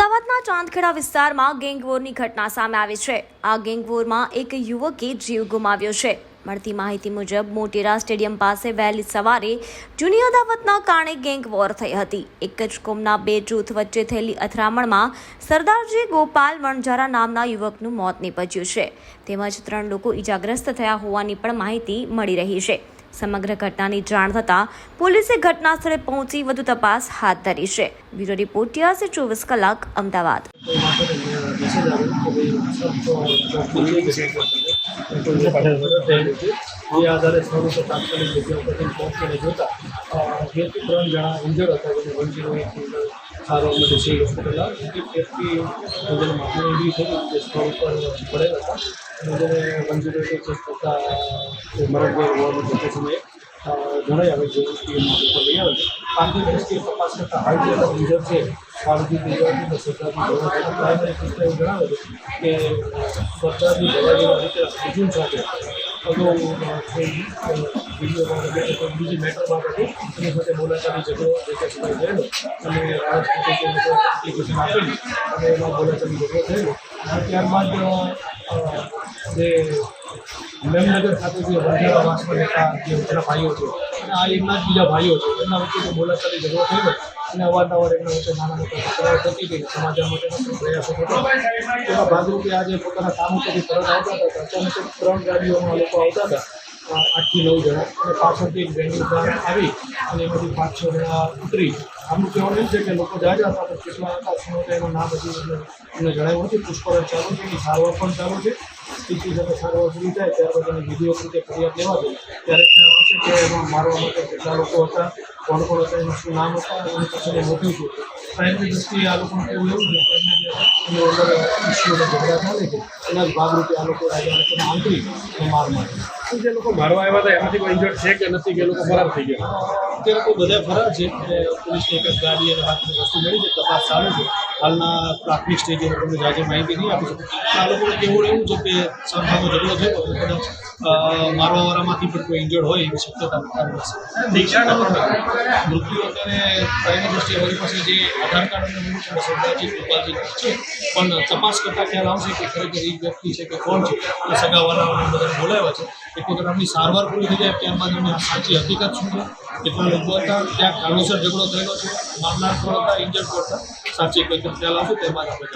અમદાવાદના ચાંદખેડા વિસ્તારમાં ગેંગવોરની ઘટના સામે આવી છે. આ ગેંગવોરમાં એક યુવકે જીવ ગુમાવ્યો છે. મળતી માહિતી મુજબ, મોટેરા સ્ટેડિયમ પાસે વહેલી સવારે જૂની અદાવતના કારણે ગેંગવોર થઈ હતી. એક જ કોમના બે જૂથ વચ્ચે થયેલી અથડામણમાં સરદારજી ગોપાલ વણજારા નામના યુવકનું મોત નીપજ્યું છે. તેમજ ત્રણ લોકો ઈજાગ્રસ્ત થયા હોવાની પણ માહિતી મળી રહી છે. સમગ્ર ઘટનાની જાણ થતાં પોલીસે ઘટના સ્થળે પહોંચી વધુ તપાસ હાથ ધરી છે. બ્યુરો રિપોર્ટ ટીઆરસી ચોવીસ કલાક, અમદાવાદ. ત્રણ જણા ઇન્જર્ડ હતા, જેને વન જીરો સારો સિવિલ હોસ્પિટલના એક વ્યક્તિ જેને માથું એવી થયું જે સ્થળ ઉપર પડેલ હતા. અને મંજૂરી જીરો એટ ચેક કરતાં મરણભાઈ હોવાનું જતે સમયે ઘણા આવે એમના ઉપર લઈ આવે છે. આર્થિક દ્રષ્ટિએ તપાસ કરતાં હાલ જે બધા છે આરોગ્ય ગુજરાતી સરકારની દવા પ્રાઇમરી એવું જણાવે છે કે સરકારની દવાઈના રીતે હજુ સાથે અગાઉ કોઈ વીડિયો બાબતે કોઈ બીજી મેટર બાબતે એની સાથે બોલાચાલી ઝઘડો તે થયેલો અને આપેલી અને એમાં બોલાચાલી ઝઘડો થયેલો ત્યારબાદ જે મેમનગર ખાતે જે વંજારા વાસમાં રહેતા જે વંજારા ભાઈઓ છે, અને આ એમના જ બીજા ભાઈઓ છે, એમના વચ્ચે જે બોલાચાલી ઝઘડો ગઈ અને અવારનવાર એમના વચ્ચે નાના મોટા તકરાર થતી ગઈ સમાચાર માટે પ્રયાસો થતો તેના ભાગરૂપે આજે પોતાના કામ ઉપરથી તરત આવતા હતા અચાનક ત્રણ ગાડીઓમાં લોકો આવતા હતા આઠથી નવ જણા, અને પાછળથી એક બેન્ડ આવી, અને એમાંથી પાંચ છ જણા ઉતરી આમનું કહેવાનું એવું છે કે લોકો જાજા પણ કેટલા હતા, શું હતા, એનું નામ હજી અમને જણાવ્યું નથી. પૂછપરછ ચાલુ છે, એની સારવાર પણ ચાલુ છે. સ્થિતિ સાથે સારવાર પૂરી થાય ત્યારબાદ એની વિધિઓ રીતે ફરિયાદ લેવા જોઈએ ત્યારે ત્યાં આવશે કે એમાં મારવા માટે કેટલા લોકો હતા, કોણ કોણ હતા, એનું શું નામ હતા, એની પછીની મોટી છું. પ્રાઇમરી દ્રષ્ટિએ આ લોકોનું કહેવું એવું છે કે એમને અંદર ઇસ્યુ અને ઝઘડા થાય છે. એના ભાગરૂપે આ લોકો લોકોને આંતરી અને માર મારે જે લોકો મારવા આવ્યા હતા એમાંથી કોઈ ઇન્જર્ડ છે કે નથી કે લોકો ફરાર થઈ ગયા? તે લોકો બધા ફરાર છે. પોલીસ એક જ ગાડી અને બાકીની વસ્તુ મળી છે. તપાસ ચાલુ છે. હાલના પ્રાથમિક સ્ટેજે લોકોને જાજે માહિતી નહીં આપી શકું આ લોકોને કેવું એવું છે કે સામસામો ઝઘડો થયો કદાચ મારવાવાળામાંથી પણ કોઈ ઇન્જર્ડ હોય એવી શક્યતા મૃત્યુ પ્રાઇમરી દ્રષ્ટિએ અમારી પાસે જે આધાર કાર્ડ અને બધું સરદારજી છે, પણ તપાસ કરતાં ખ્યાલ આવશે કે ખરેખર એ વ્યક્તિ છે કે કોણ છે એ સગાવાળાઓને બધાને બોલાવ્યા છે. એક પોતાની સારવાર પૂરી થઈ જાય ત્યારબાદ અમે સાચી હકીકત શું છે કેટલા લોકો હતા, ત્યાં કારણોસર ઝઘડો થયેલો છે મારનાર કોણ હતા, ઇન્જર્ડ કોણ હતા, સાચી હકીકત ખ્યાલ આવશે તે બાદ આપણે